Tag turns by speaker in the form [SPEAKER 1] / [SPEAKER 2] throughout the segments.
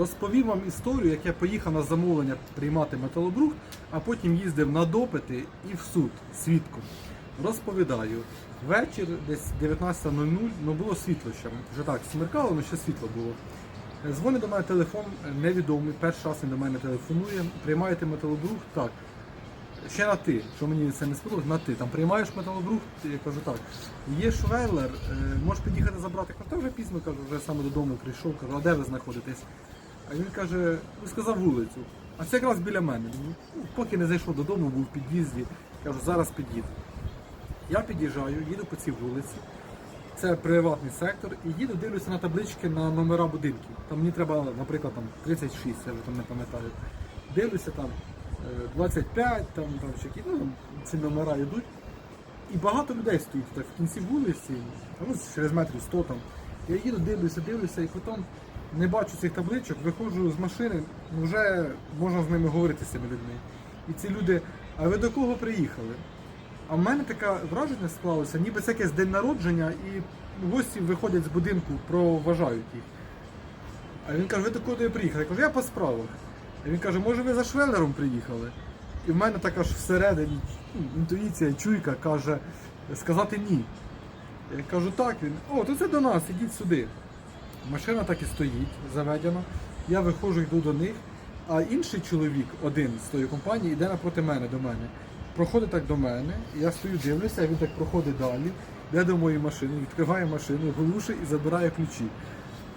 [SPEAKER 1] Розповім вам історію, як я поїхав на замовлення приймати металобрух, а потім їздив на допити і в суд свідком. Розповідаю. Вечір десь 19.00, ну було світло ще. Вже так смеркало, але ще світло було. Е, Дзвонить до мене телефон е, невідомий, перший раз він до мене телефонує. Приймаєте металобрух? Так. Ще на ти, що мені це не сподобалось, на ти. Там приймаєш металобрух, я кажу так. Є швеллер, е, можеш під'їхати забрати. Та вже пізно, кажу, вже саме додому прийшов, кажу, а де ви знаходитесь? А він каже, ну сказав вулицю. А це якраз біля мене. Ну, Поки не зайшов додому, був в під'їзді, кажу, зараз під'їду. Я під'їжджаю, їду по цій вулиці. Це приватний сектор, і їду, дивлюся на таблички на номера будинків. Там мені треба, наприклад, там 36, я вже там не пам'ятаю. Дивлюся там е, 25, там, там ще ну, ці номера йдуть. І багато людей стоїть так в кінці вулиці, ну, через метрів 100 там. Я їду, дивлюся, дивлюся, і потім не бачу цих табличок, виходжу з машини, вже можна з ними говорити з цими людьми. І ці люди, а ви до кого приїхали? А в мене таке враження склалося, ніби це якесь день народження, і гості виходять з будинку, проважають їх. А він каже, ви до куди приїхали? Я кажу, я по справах. А він каже, може ви за швелером приїхали? І в мене така ж всередині ну, інтуїція, чуйка каже, сказати ні. Я кажу, так він. О, то це до нас, ідіть сюди. Машина так і стоїть, заведена. Я виходжу, йду до них, а інший чоловік, один з тої компанії, йде напроти мене до мене. Проходить так до мене, я стою, дивлюся, він так проходить далі, йде до моєї машини, відкриває машину, глушить і забирає ключі.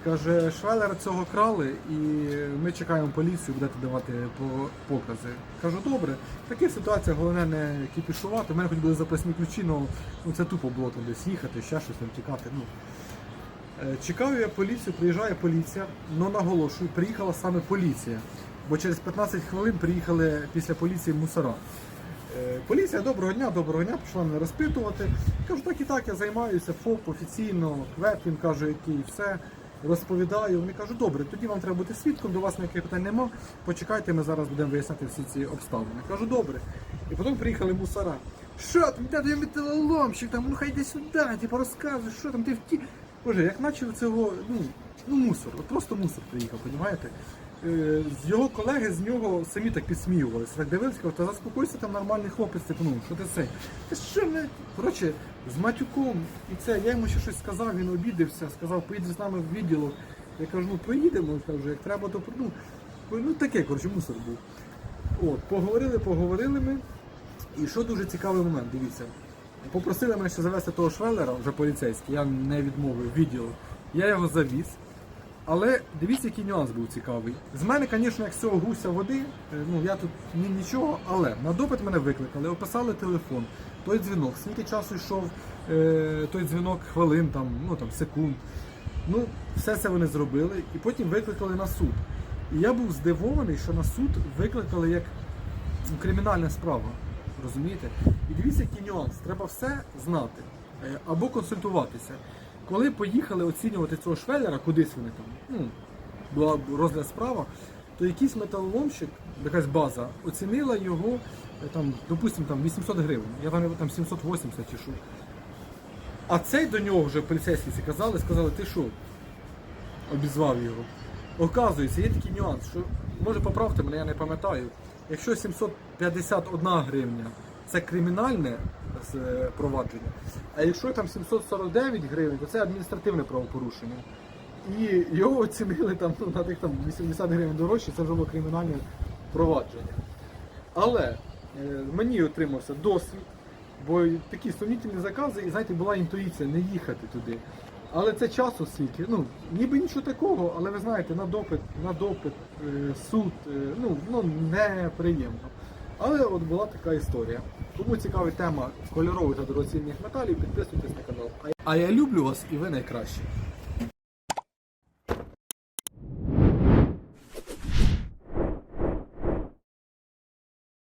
[SPEAKER 1] Каже, швелера цього крали, і ми чекаємо поліцію, будете давати покази. Кажу, добре, така ситуація, головне не кіпішувати. У мене хоч були запасні ключі, але ну, це тупо було там десь їхати, ще щось там тікати. Ну. Е, Чекаю я поліцію, приїжджає поліція, але наголошую, приїхала саме поліція. Бо через 15 хвилин приїхали після поліції мусора. Е, Поліція, доброго дня, доброго дня, пішла мене розпитувати. Кажу, так і так, я займаюся, ФОП офіційно, квет він каже, який все. Розповідаю. Вони кажуть, добре, тоді вам треба бути свідком, до вас ніяких питань нема. Почекайте, ми зараз будемо виясняти всі ці обставини. Кажу, добре. І потім приїхали мусора. Що там, де металоломщик, там, ну хай йди сюди, типу розказуй, що там, ти вті. Боже, як наче цього, ну, ну мусор, просто мусор приїхав, розумієте? Е, з його колеги з нього самі так підсміювалися. Так дивилися, кажуть, та заспокойся, там нормальний хлопець, типу, ну, що ти це? Ти що не. Коротше, з матюком і це, я йому ще щось сказав, він обідався, сказав, поїдь з нами в відділок. Я кажу, ну поїдемо, кажу, як треба, то ну, ну таке, коротше, мусор був. От, поговорили, поговорили ми. І що дуже цікавий момент, дивіться. Попросили мене ще завести того швеллера, вже поліцейський, я не відмовив відділу. Я його завіз. Але дивіться, який нюанс був цікавий. З мене, звісно, як з цього гуся води, е, ну я тут ні, нічого, але на допит мене викликали, описали телефон, той дзвінок, скільки часу йшов е, той дзвінок, хвилин, там, ну там секунд. Ну, все це вони зробили, і потім викликали на суд. І я був здивований, що на суд викликали як кримінальна справа. Розумієте? І дивіться, який нюанс. Треба все знати е, або консультуватися. Коли поїхали оцінювати цього швеллера, кудись вони там, ну, була розгляд справа, то якийсь металоломщик, якась база, оцінила його, е, там, допустимо, там 800 гривень. Я там, там 780 чи що. А цей до нього вже поліцейські казали, сказали, ти що? Обізвав його. Оказується, є такий нюанс, що може поправте мене, я не пам'ятаю. Якщо 751 гривня це кримінальне е, провадження, а якщо там 749 гривень, то це адміністративне правопорушення. І його оцінили там ну, на тих там 80 гривень дорожче, це вже було кримінальне провадження. Але е, мені отримався досвід, бо такі сумнітельні закази, і знаєте, була інтуїція не їхати туди. Але це часу скільки, ну ніби нічого такого, але ви знаєте, на допит, на допит, е, суд, е, ну воно неприємно. Але от була така історія. Кому цікава тема кольорових та дорогоцінних металів, підписуйтесь на канал. А я люблю вас і ви найкращі.